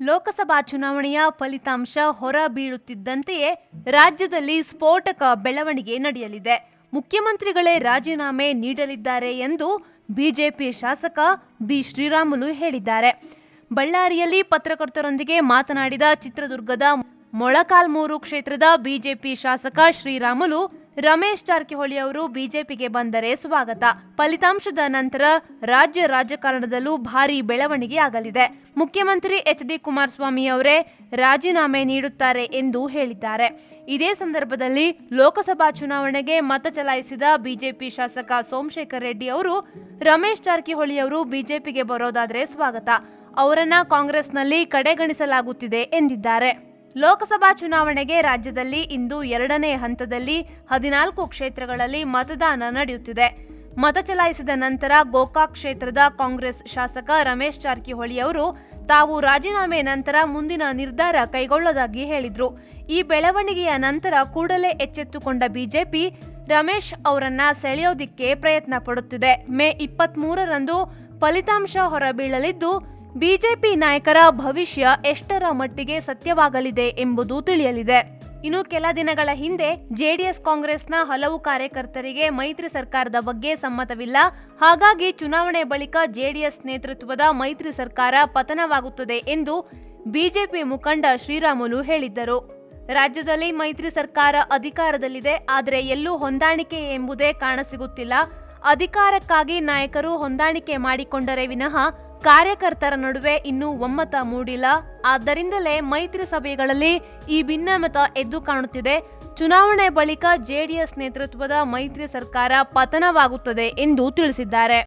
ಲೋಕಸಭಾ ಚುನಾವಣೆಯ ಫಲಿತಾಂಶ ಹೊರಬೀಳುತ್ತಿದ್ದಂತೆಯೇ ರಾಜ್ಯದಲ್ಲಿ ಸ್ಫೋಟಕ ಬೆಳವಣಿಗೆ ನಡೆಯಲಿದೆ. ಮುಖ್ಯಮಂತ್ರಿಗಳೇ ರಾಜೀನಾಮೆ ನೀಡಲಿದ್ದಾರೆ ಎಂದು ಬಿಜೆಪಿ ಶಾಸಕ ಬಿ. ಶ್ರೀರಾಮುಲು ಹೇಳಿದ್ದಾರೆ. ಬಳ್ಳಾರಿಯಲ್ಲಿ ಪತ್ರಕರ್ತರೊಂದಿಗೆ ಮಾತನಾಡಿದ ಚಿತ್ರದುರ್ಗದ ಮೊಳಕಾಲ್ಮೂರು ಕ್ಷೇತ್ರದ ಬಿಜೆಪಿ ಶಾಸಕ ಶ್ರೀರಾಮುಲು ರಮೇಶ್ ಜಾರಕಿಹೊಳಿ ಅವರು ಬಿಜೆಪಿಗೆ ಬಂದರೆ ಸ್ವಾಗತ. ಫಲಿತಾಂಶದ ನಂತರ ರಾಜ್ಯ ರಾಜಕಾರಣದಲ್ಲೂ ಭಾರಿ ಬೆಳವಣಿಗೆ ಆಗಲಿದೆ. ಮುಖ್ಯಮಂತ್ರಿ ಎಚ್ ಡಿ ಕುಮಾರಸ್ವಾಮಿ ಅವರೇ ರಾಜೀನಾಮೆ ನೀಡುತ್ತಾರೆ ಎಂದು ಹೇಳಿದ್ದಾರೆ. ಇದೇ ಸಂದರ್ಭದಲ್ಲಿ ಲೋಕಸಭಾ ಚುನಾವಣೆಗೆ ಮತ ಚಲಾಯಿಸಿದ ಬಿಜೆಪಿ ಶಾಸಕ ಸೋಮಶೇಖರ್ ರೆಡ್ಡಿ ಅವರು ರಮೇಶ್ ಜಾರಕಿಹೊಳಿ ಅವರು ಬಿಜೆಪಿಗೆ ಬರೋದಾದರೆ ಸ್ವಾಗತ. ಅವರನ್ನ ಕಾಂಗ್ರೆಸ್ನಲ್ಲಿ ಕಡೆಗಣಿಸಲಾಗುತ್ತಿದೆ ಎಂದಿದ್ದಾರೆ. ಲೋಕಸಭಾ ಚುನಾವಣೆಗೆ ರಾಜ್ಯದಲ್ಲಿ ಇಂದು ಎರಡನೇ ಹಂತದಲ್ಲಿ ಹದಿನಾಲ್ಕು ಕ್ಷೇತ್ರಗಳಲ್ಲಿ ಮತದಾನ ನಡೆಯುತ್ತಿದೆ. ಮತ ಚಲಾಯಿಸಿದ ನಂತರ ಗೋಕಾಕ್ ಕ್ಷೇತ್ರದ ಕಾಂಗ್ರೆಸ್ ಶಾಸಕ ರಮೇಶ್ ಜಾರಕಿಹೊಳಿ ಅವರು ತಾವು ರಾಜೀನಾಮೆ ನಂತರ ಮುಂದಿನ ನಿರ್ಧಾರ ಕೈಗೊಳ್ಳೋದಾಗಿ ಹೇಳಿದ್ರು. ಈ ಬೆಳವಣಿಗೆಯ ನಂತರ ಕೂಡಲೇ ಎಚ್ಚೆತ್ತುಕೊಂಡ ಬಿಜೆಪಿ ರಮೇಶ್ ಅವರನ್ನ ಸೆಳೆಯೋದಿಕ್ಕೆ ಪ್ರಯತ್ನ ಪಡುತ್ತಿದೆ. ಮೇ ಇಪ್ಪತ್ತ್ ಫಲಿತಾಂಶ ಹೊರಬೀಳಲಿದ್ದು ಬಿಜೆಪಿ ನಾಯಕರ ಭವಿಷ್ಯ ಎಷ್ಟರ ಮಟ್ಟಿಗೆ ಸತ್ಯವಾಗಲಿದೆ ಎಂಬುದು ತಿಳಿಯಲಿದೆ. ಇನ್ನು ಕೆಲ ದಿನಗಳ ಹಿಂದೆ ಜೆಡಿಎಸ್ ಕಾಂಗ್ರೆಸ್ನ ಹಲವು ಕಾರ್ಯಕರ್ತರಿಗೆ ಮೈತ್ರಿ ಸರ್ಕಾರದ ಬಗ್ಗೆ ಸಮ್ಮತವಿಲ್ಲ. ಹಾಗಾಗಿ ಚುನಾವಣೆ ಬಳಿಕ ಜೆಡಿಎಸ್ ನೇತೃತ್ವದ ಮೈತ್ರಿ ಸರ್ಕಾರ ಪತನವಾಗುತ್ತದೆ ಎಂದು ಬಿಜೆಪಿ ಮುಖಂಡ ಶ್ರೀರಾಮುಲು ಹೇಳಿದ್ದರು. ರಾಜ್ಯದಲ್ಲಿ ಮೈತ್ರಿ ಸರ್ಕಾರ ಅಧಿಕಾರದಲ್ಲಿದೆ, ಆದರೆ ಎಲ್ಲೂ ಹೊಂದಾಣಿಕೆ ಎಂಬುದೇ ಕಾಣಸಿಗುತ್ತಿಲ್ಲ. ಅಧಿಕಾರಕ್ಕಾಗಿ ನಾಯಕರು ಹೊಂದಾಣಿಕೆ ಮಾಡಿಕೊಂಡರೆ ವಿನಃ ಕಾರ್ಯಕರ್ತರ ನಡುವೆ ಇನ್ನೂ ಒಮ್ಮತ ಮೂಡಿಲ್ಲ. ಆದ್ದರಿಂದಲೇ ಮೈತ್ರಿ ಸಭೆಗಳಲ್ಲಿ ಈ ಭಿನ್ನಮತ ಎದ್ದು ಕಾಣುತ್ತಿದೆ. ಚುನಾವಣೆ ಬಳಿಕ ಜೆಡಿಎಸ್ ನೇತೃತ್ವದ ಮೈತ್ರಿ ಸರ್ಕಾರ ಪತನವಾಗುತ್ತದೆ ಎಂದು ತಿಳಿಸಿದ್ದಾರೆ.